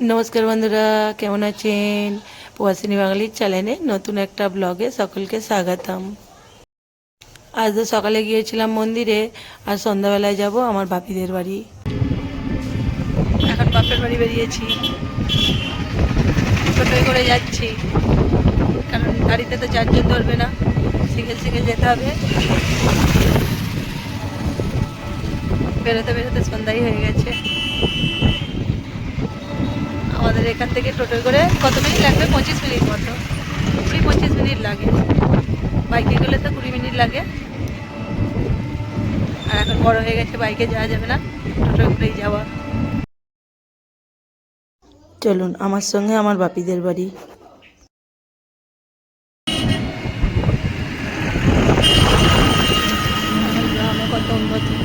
নমস্কার বন্ধুরা, কেমন আছেন? প্রবাসিনী বাঙালির চ্যানেলে নতুন একটা ব্লগে সকলকে স্বাগতম। আজ তো সকালে গিয়েছিলাম মন্দিরে, আর সন্ধ্যাবেলায় যাব আমার বাপিদের বাড়ি। এখন বাপের বাড়ি বেরিয়েছি। টোটোয় করে যাচ্ছি। কারণ গাড়িতে তো চারজন ধরবে না শিখে শিখে যেতে হবে। বেরোতে বেরোতে সন্ধ্যাই হয়ে গেছে। আমাদের এখান থেকে টোটো করে কত মিনিট লাগবে? পঁচিশ মিনিট মতো। সেই পঁচিশ মিনিট লাগে। বাইকে গেলে তো কুড়ি মিনিট লাগে। আর এখন বড় হয়ে গেছে, বাইকে যাওয়া যাবে না। টোটো করেই যাওয়া। চলুন, আমার সঙ্গে আমার বাপিদের বাড়ি গ্রামে কত উন্নতি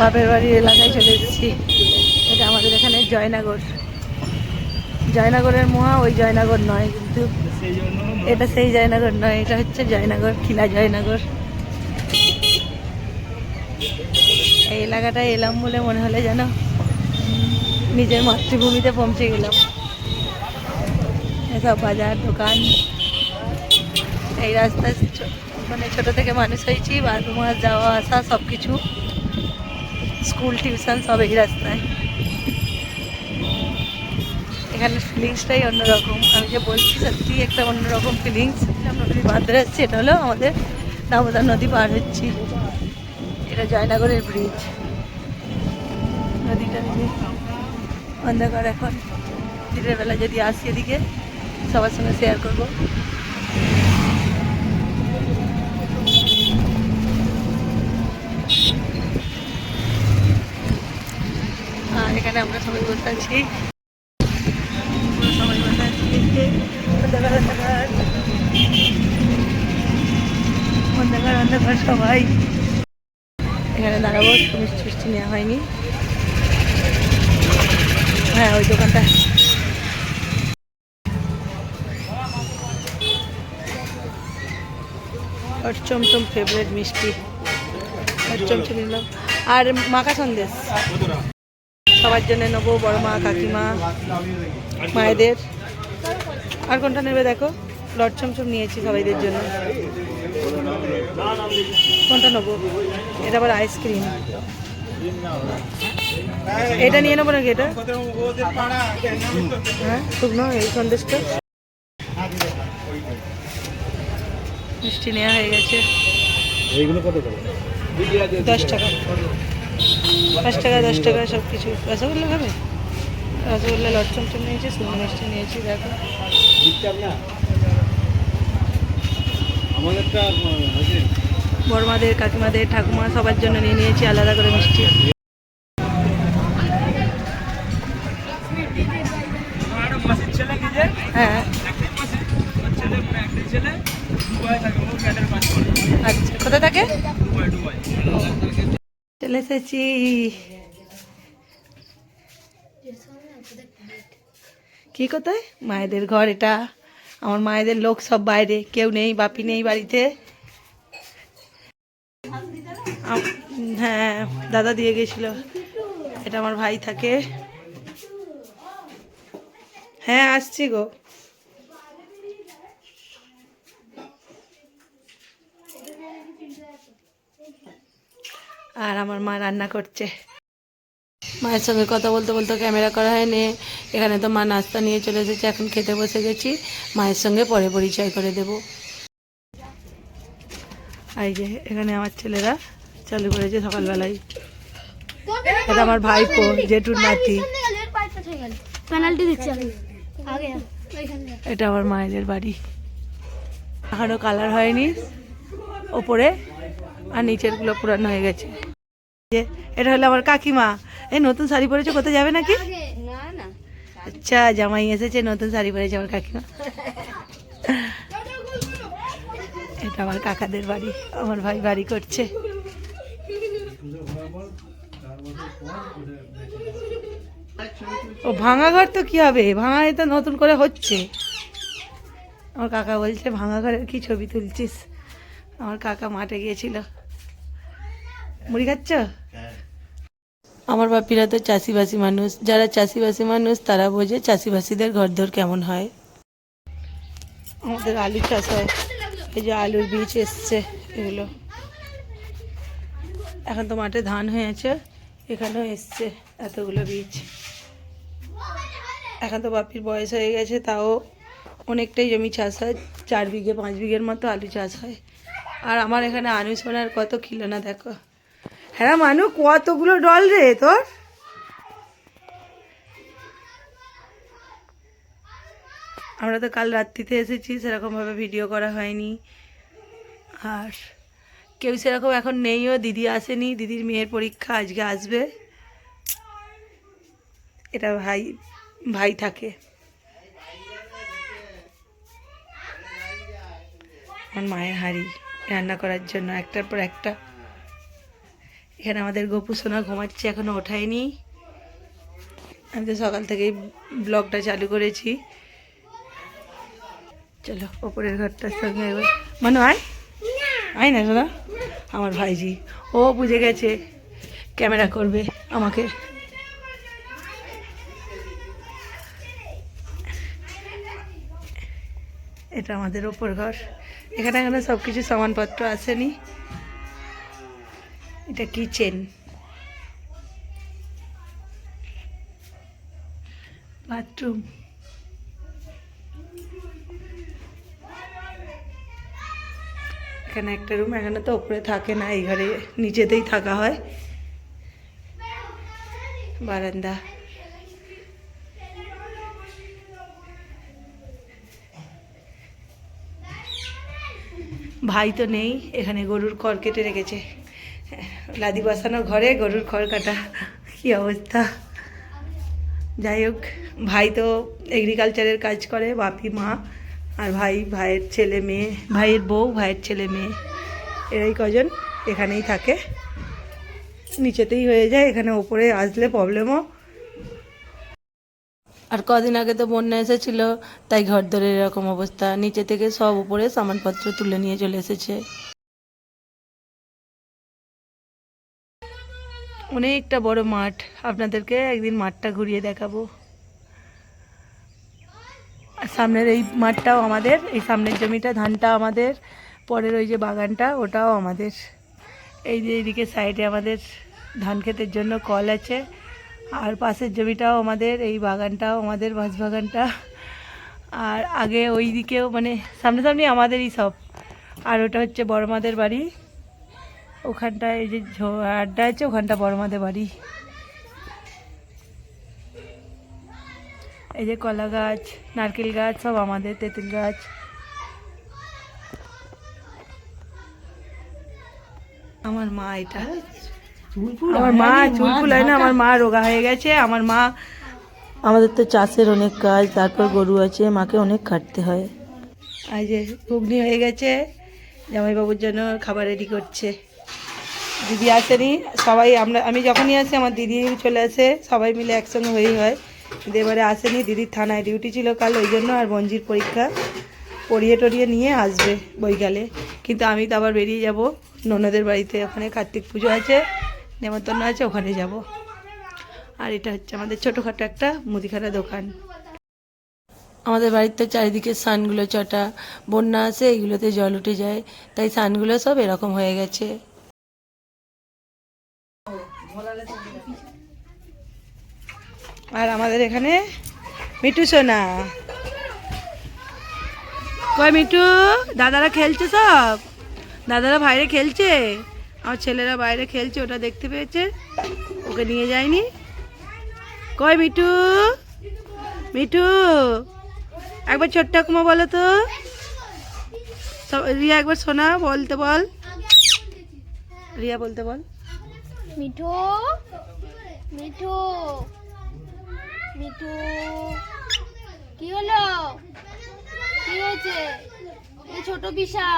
বাপের বাড়ির এলাকায় চলে এসেছি। এটা আমাদের এখানে জয়নগর। জয়নগরের মহা ওই জয়নগর নয় কিন্তু এটা সেই জয়নগর নয়, এটা হচ্ছে জয়নগর, খিলা জয়নগর। এই এলাকাটায় এলাম বলে মনে হলে যেন নিজের মাতৃভূমিতে পৌঁছে গেলাম। এসব বাজার, দোকান, এই রাস্তায় মানে ছোটো থেকে মানুষ হয়েছি, বারো মাস যাওয়া আসা সব কিছু স্কুল টিউশন সব এই রাস্তায়। এখানে ফিলিংসটাই অন্যরকম। আমি যে বলছি সত্যি একটা অন্যরকম ফিলিংস। আমরা নদী বাঁধ যাচ্ছি এটা হলো আমাদের দামোদর নদী পার হচ্ছি। এটা জয়নগরের ব্রিজ নদীটা দিকে অন্ধকার এখন, দিনের বেলা যদি আসি এদিকে, সবার সঙ্গে শেয়ার করব। এখানে আমরা সবাই বসে আছি। সবাই বসে আছি অন্ধকার সবাই এখানে দাঁড়াবো মিষ্টি মিষ্টি নেওয়া হয়নি। হ্যাঁ ওই দোকানটা। চমচম ফেভারিট মিষ্টি। চমচম নিলাম। আর মাখা সন্দেশ। সবার জন্য নেব বড় মা কাকিমা মায়েদের। আর কোনটা নেবে দেখো? লট চমচম নিয়েছি সবাইদের জন্য। কোনটা নেব? এটা আবার আইসক্রিম এটা নিয়ে নেব নাকি এটা? হ্যাঁ শুকনো এই সন্দেশটা। মিষ্টি নেওয়া হয়ে গেছে। এইগুলো কত করে? দশ টাকা। পাঁচ টাকা দশ টাকা সব কিছু রসগোল্লা খাবে? রসগোল্লা লট চমচম নিয়েছি শুকনো মিষ্টি নিয়েছি দেখো। বড়মাদের কাকিমাদের ঠাকুমা সবার জন্য নিয়ে নিয়েছি আলাদা করে মিষ্টি। হ্যাঁ। আচ্ছা কোথায় থাকে? চলে এসেছি কি কোথায় মায়েদের ঘর এটা। আমার মায়েদের লোক সব বাইরে। কেউ নেই, বাপি নেই বাড়িতে। হ্যাঁ দাদা দিয়ে গেছিল। এটা আমার ভাই থাকে। হ্যাঁ আসছি গো। আর আমার মা রান্না করছে। মায়ের সঙ্গে কথা বলতে বলতে ক্যামেরা করা হয়নি। এখানে তো মা নাস্তা নিয়ে চলে এসেছে এখন খেতে বসে গেছি। মায়ের সঙ্গে পরে পরিচয় করে দেব। এই যে এখানে আমার ছেলেরা চালু করেছে সকালবেলায়। এটা আমার ভাইপো জেঠুর নাতি। পেনাল্টি দিচ্ছে এটা আমার মায়েদের বাড়ি। এখনও কালার হয়নি ওপরে আর নিচেরগুলো পুরানো হয়ে গেছে। যে এটা হলো আমার কাকিমা। এই নতুন শাড়ি পরেছে কোথায় যাবে নাকি? আচ্ছা জামাই এসেছে নতুন শাড়ি পরেছে আমার কাকিমা। এটা আমার কাকাদের বাড়ি আমার ভাই বাড়ি করছে। ও ভাঙা ঘর তো কি হবে? ভাঙা তো নতুন করে হচ্ছে। আমার কাকা বলছে ভাঙা ঘরের কি ছবি তুলছিস? আমার কাকা মাঠে গিয়েছিল। মুড়ি খাচ্ছ? আমার বাপিরা তো চাষিবাসী মানুষ। যারা চাষিবাসী মানুষ, তারা বোঝে চাষিবাসীদের ঘরদোর কেমন হয়। আমাদের আলু চাষ হয়। এই যে আলুর বীজ এসছে, এগুলো। এখন তো মাঠে ধান হয়েছে এখানেও এসছে এতগুলো বীজ। এখন তো বাপির বয়স হয়ে গেছে, তাও অনেকটাই জমি চাষ হয়। চার বিঘে, পাঁচ বিঘের মতো আলু চাষ হয়। আর আমার এখানে আনু সোনার কত কিলো না দেখো। হ্যাঁ মানু, কতগুলো ডল রে তোর? আমরা তো কাল রাত্রিতে এসেছি সেরকমভাবে ভিডিও করা হয়নি। আর কেউ সেরকম এখন নেইও, দিদি আসেনি, দিদির মেয়ের পরীক্ষা আজকে আসবে। এটা ভাই ভাই থাকে। আমার মায়ের হাঁড়ি রান্না করার জন্য, একটার পর একটা। এখানে আমাদের গোপু সোনা ঘুমাচ্ছে, এখনও ওঠায়নি। আমি তো সকাল থেকেই ব্লগটা চালু করেছি। চলো, ওপরের ঘরটার সঙ্গে এবার মানু, আয়। আয় না, সোনা। আমার ভাইজি, ও বুঝে গেছে ক্যামেরা করবে আমাকে। এটা আমাদের ওপর ঘর। এখানে এখানে সব কিছু সামানপত্র আসেনি। এটা কিচেন বাথরুম এখানে একটা রুম এখানে তো ওপরে থাকে না, এই ঘরে নিচেতেই থাকা হয়। বারান্দা। ভাই তো নেই, এখানে গরুর খড় কেটে রেখেছে। লাদি বসানো ঘরে, গরুর খড় কাটা, কি অবস্থা? যাই হোক, ভাই তো এগ্রিকালচারের কাজ করে, বাপি, মা, আর ভাই, ভাইয়ের ছেলে, মেয়ে, ভাইয়ের বউ, ভাইয়ের ছেলে, মেয়ে, এরাই কজন এখানেই থাকে। নিচেতেই হয়ে যায়, এখানে ওপরে আসলে প্রবলেমও আর কদিন আগে তো বন্যা এসেছিল, তাই ঘর ধরে এরকম অবস্থা। নিচে থেকে সব উপরে সামানপত্র তুলে নিয়ে চলে এসেছে। অনেকটা বড় মাঠ। আপনাদেরকে একদিন মাঠটা ঘুরিয়ে দেখাবো। সামনের এই মাঠটাও আমাদের, এই সামনের জমিটা, ধানটা আমাদের, পরের ওই যে বাগানটা, ওটাও আমাদের। এই যে এইদিকে সাইডে আমাদের ধান ক্ষেতের জন্য কল আছে, আর পাশের জমিটাও আমাদের, এই বাগানটাও আমাদের বাঁশ বাগানটা আর আগে ওই দিকেও মানে সামনাসামনি আমাদেরই সব। আর ওটা হচ্ছে বড়মাদের বাড়ি। ওখানটায় এই যে আড্ডা আছে, ওখানটা বড়মাদের বাড়ি। এই যে কলা গাছ, নারকেল গাছ, সব আমাদের তেঁতুল গাছ। আমার মা এটা। আমার মা, চুল ফুলায় না, আমার মা রোগা হয়ে গেছে। আমার মা, আমাদের তো চাষের অনেক কাজ, তারপর গরু আছে, মাকে অনেক খাটতে হয়। যে ঘুগনি হয়ে গেছে, জামাইবাবুর জন্য খাবার রেডি করছে। দিদি আসেনি, সবাই আমরা, আমি যখনই আসি, আমার দিদি চলে আসে, সবাই মিলে একসঙ্গে হয়েই হয়। কিন্তু এবারে আসেনি, দিদির থানায় ডিউটি ছিল কাল, ওই জন্য আর বঞ্জির পরীক্ষা পড়িয়ে টরিয়ে নিয়ে আসবে বৈকালে। কিন্তু আমি তো আবার বেরিয়ে যাব, ননদের বাড়িতে, ওখানে কার্তিক পুজো আছে, নেমন্তন্ন আছে, ওখানে যাব। আর এটা হচ্ছে আমাদের ছোটোখাটো একটা মুদিখানা দোকান। আমাদের বাড়ির তো চারিদিকে সানগুলো চটা বন্যা আসে, এইগুলোতে জল উঠে যায়, তাই সানগুলো সব এরকম হয়ে গেছে। আর আমাদের এখানে মিঠু সোনা। কয় মিঠু, দাদারা খেলছে সব? দাদারা বাইরে খেলছে? আমার ছেলেরা বাইরে খেলছে, ওটা দেখতে পেয়েছে। ওকে নিয়ে যায়নি। কয় মিঠু? মিঠু, একবার ছোট্ট কুমা বলো তো। রিয়া একবার সোনা বলতে বল। রিয়া বলতে বল। মিঠু মিঠু। মিঠু। কি হলো? কি হয়েছে? ছোট পিসা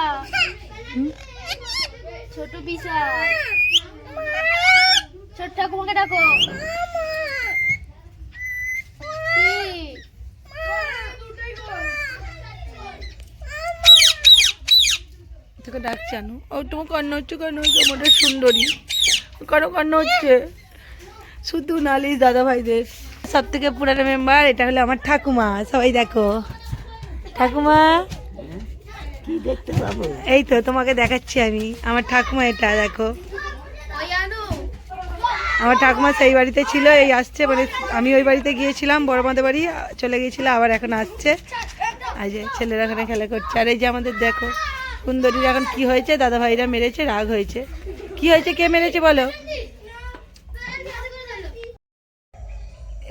ছোট পিসা ছোট ঠাকুমাকে ডাকো। তোকে ডাকছে আনু। ও তোমার কন্যা হচ্ছে কন্যা হচ্ছে মোটা সুন্দরী। কারও কন্যা হচ্ছে। শুধু নালিশ দাদা ভাইদের সব থেকে পুরানো মেম্বার এটা হলো আমার ঠাকুমা। সবাই দেখো। ঠাকুমা? কি দেখতে পাবো? এই তো তোমাকে দেখাচ্ছি আমি। আমার ঠাকুমা এটা দেখো। আমার ঠাকুমা সেই বাড়িতে ছিল এই আসছে মানে আমি ওই বাড়িতে গিয়েছিলাম বড় মাদের বাড়ি চলে গিয়েছিল আবার এখন আসছে। যে ছেলেরা এখানে খেলা করছে। আর এই যে আমাদের দেখো সুন্দরীর এখন কি হয়েছে? দাদা ভাইরা মেরেছে রাগ হয়েছে। কি হয়েছে? কে মেরেছে বলো?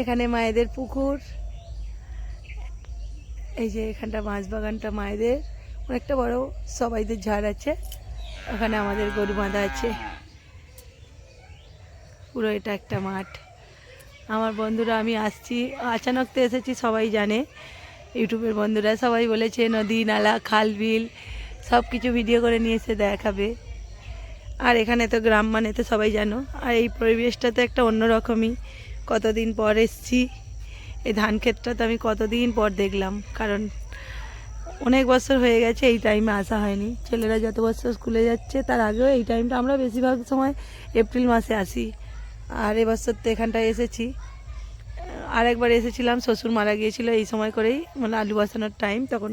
এখানে মায়েদের পুকুর। এই যে এখানটা মাছ বাগানটা মায়েদের। অনেকটা বড়, সবাইদের ঝাড় আছে। ওখানে আমাদের গরু বাঁধা আছে। পুরো এটা একটা মাঠ। আমার বন্ধুরা, আমি আসছি। আচানক তো এসেছি, সবাই জানে। ইউটিউবের বন্ধুরা সবাই বলেছে, নদী, নালা, খাল, বিল সব কিছু ভিডিও করে নিয়ে এসে দেখাবে। আর এখানে তো গ্রাম মানে তো সবাই জানো। আর এই পরিবেশটা তো একটা অন্যরকমই। কতদিন পর এসছি, এই ধান ক্ষেতটা তো আমি কতদিন পর দেখলাম, কারণ অনেক বছর হয়ে গেছে এই টাইমে আসা হয়নি। ছেলেরা যত বছর স্কুলে যাচ্ছে, তার আগেও এই টাইমটা আমরা বেশিরভাগ সময় এপ্রিল মাসে আসি। আর এবছর তো এখানটায় এসেছি। আর একবার এসেছিলাম, শ্বশুর মারা গিয়েছিল এই সময় করেই মানে আলু বাসানোর টাইম তখন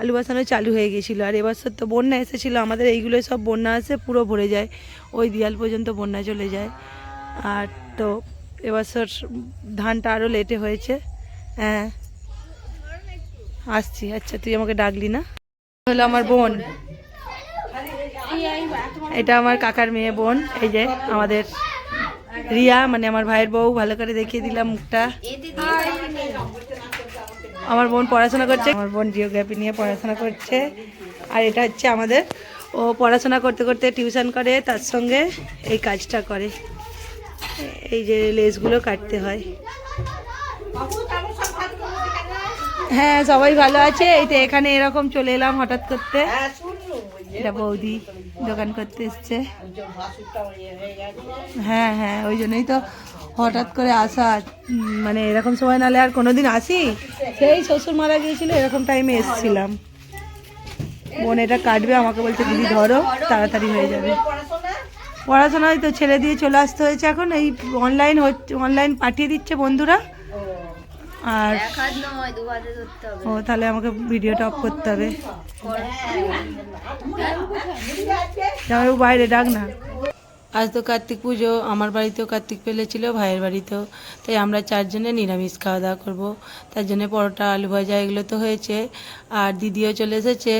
আলু বাসানো চালু হয়ে গিয়েছিল। আর এবছর তো বন্যা এসেছিল, আমাদের এইগুলো সব বন্যা আসে পুরো ভরে যায়, ওই দিয়াল পর্যন্ত বন্যা চলে যায়। আর তো এবছর ধানটা আরও লেটে হয়েছে। হ্যাঁ। আসছি। আচ্ছা তুই আমাকে ডাকলি না? হলো আমার বোন। এটা আমার কাকার মেয়ে বোন। এই যে আমাদের রিয়া মানে আমার ভাইয়ের বউ। ভালো করে দেখিয়ে দিলাম মুখটা। আমার বোন পড়াশোনা করছে। আমার বোন জিওগ্রাফি নিয়ে পড়াশোনা করছে। আর এটা হচ্ছে আমাদের। ও পড়াশোনা করতে করতে টিউশন করে, তার সঙ্গে এই কাজটা করে। এই যে লেসগুলো কাটতে হয়। হ্যাঁ সবাই ভালো আছে? এই তো এখানে এরকম চলে এলাম হঠাৎ করতে। এটা বৌদি দোকান করতে এসছে। হ্যাঁ হ্যাঁ ওই জন্যই তো হঠাৎ করে আসা। মানে এরকম সময় নালে আর কোনোদিন আসি? সেই শ্বশুর মারা গিয়েছিল, এরকম টাইমে এসছিলাম। বোন এটা কাটবে, আমাকে বলছে, দিদি ধরো, তাড়াতাড়ি হয়ে যাবে। পড়াশোনায় তো ছেড়ে দিয়ে চলে আসতে হয়েছে এখন। এই অনলাইন হচ্ছে অনলাইন পাঠিয়ে দিচ্ছে বন্ধুরা। আর ও তাহলে আমাকে ভিডিওটা অফ করতে হবে। জামাইবাবু বাইরে ডাক না। আজ তো কার্তিক পুজো আমার বাড়িতেও কার্তিক পেলে ছিল ভাইয়ের বাড়িতেও। তাই আমরা চারজনে নিরামিষ খাওয়া দাওয়া করব। তার জন্য পরোটা আলু ভাজা এগুলো তো হয়েছে। আর দিদিও চলে এসেছে।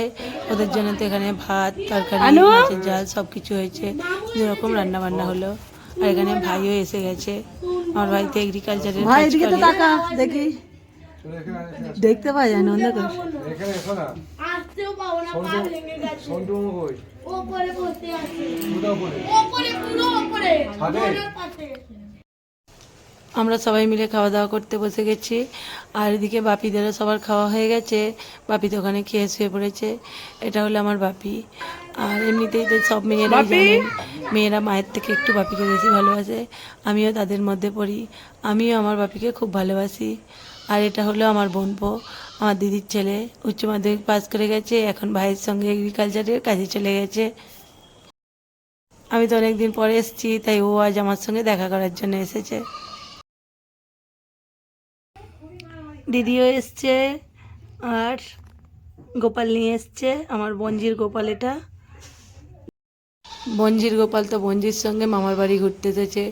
ওদের জন্য তো এখানে ভাত তরকারি মাছের জাল সব কিছু হয়েছে। যেরকম রান্না বান্না হলো? আর এখানে ভাইও এসে গেছে। আমার বাড়িতে এগ্রিকালচারের ভাই এদিকে তো দেখি। দেখতে পাওয়া যায় না অন্ধকার। এখানে এসো না। আসতেও পাবো না পা ভেঙে গেছে। সন্টু কই? ওপরে বসে আছে। ওপরে পুরো ওপরে। ছাদে? আমরা সবাই মিলে খাওয়া দাওয়া করতে বসে গেছি। আর এদিকে বাপিদেরও সবার খাওয়া হয়ে গেছে। বাপি তো ওখানে খেয়ে শুয়ে পড়েছে। এটা হলো আমার বাপি। আর এমনিতেই তো সব মেয়েরাই জানেন মেয়েরা মায়ের থেকে একটু বাপিকে বেশি ভালোবাসে। আমিও তাদের মধ্যে পড়ি। আমিও আমার বাপিকে খুব ভালোবাসি। আর এটা হলো আমার বোনপো আমার দিদির ছেলে। উচ্চ মাধ্যমিক পাস করে গেছে এখন ভাইয়ের সঙ্গে এগ্রিকালচারের কাজে চলে গেছে। আমি তো অনেকদিন পরে এসেছি তাই ও আজ আমার সঙ্গে দেখা করার জন্য এসেছে। দিদিও এসছে আর গোপাল নিয়ে এসছে, আমার বঞ্জির গোপাল এটা। বঞ্জির গোপাল তো বঞ্জির সঙ্গে মামার বাড়ি ঘুরতে এসেছে।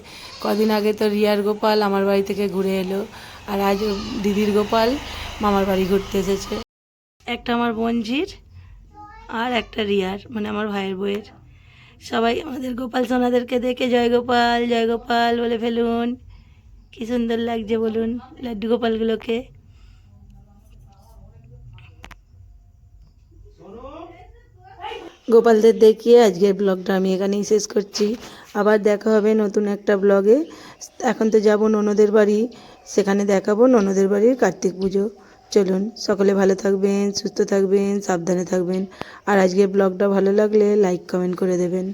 কদিন আগে তো রিয়ার গোপাল আমার বাড়ি থেকে ঘুরে এলো আর আজ দিদির গোপাল মামার বাড়ি ঘুরতে এসেছে। একটা আমার বঞ্জির আর একটা রিয়ার মানে আমার ভাইয়ের বইয়ের সবাই আমাদের গোপাল সোনাদেরকে দেখে, জয় গোপাল জয় গোপাল, বলে ফেলুন। কি সুন্দর লাগছে বলুন, লাড্ডু গোপালগুলোকে। গোপালদের দেখিয়ে আজকের ব্লগটা আমি এখানেই শেষ করছি। আবার দেখা হবে নতুন একটা ব্লগে। এখন তো যাব ননদের বাড়ি। সেখানে দেখাবো ননদের বাড়ির কার্তিক পুজো। চলুন, সকলে ভালো থাকবেন, সুস্থ থাকবেন, সাবধানে থাকবেন। আর আজকের ব্লগটা ভালো লাগলে লাইক, কমেন্ট করে দেবেন।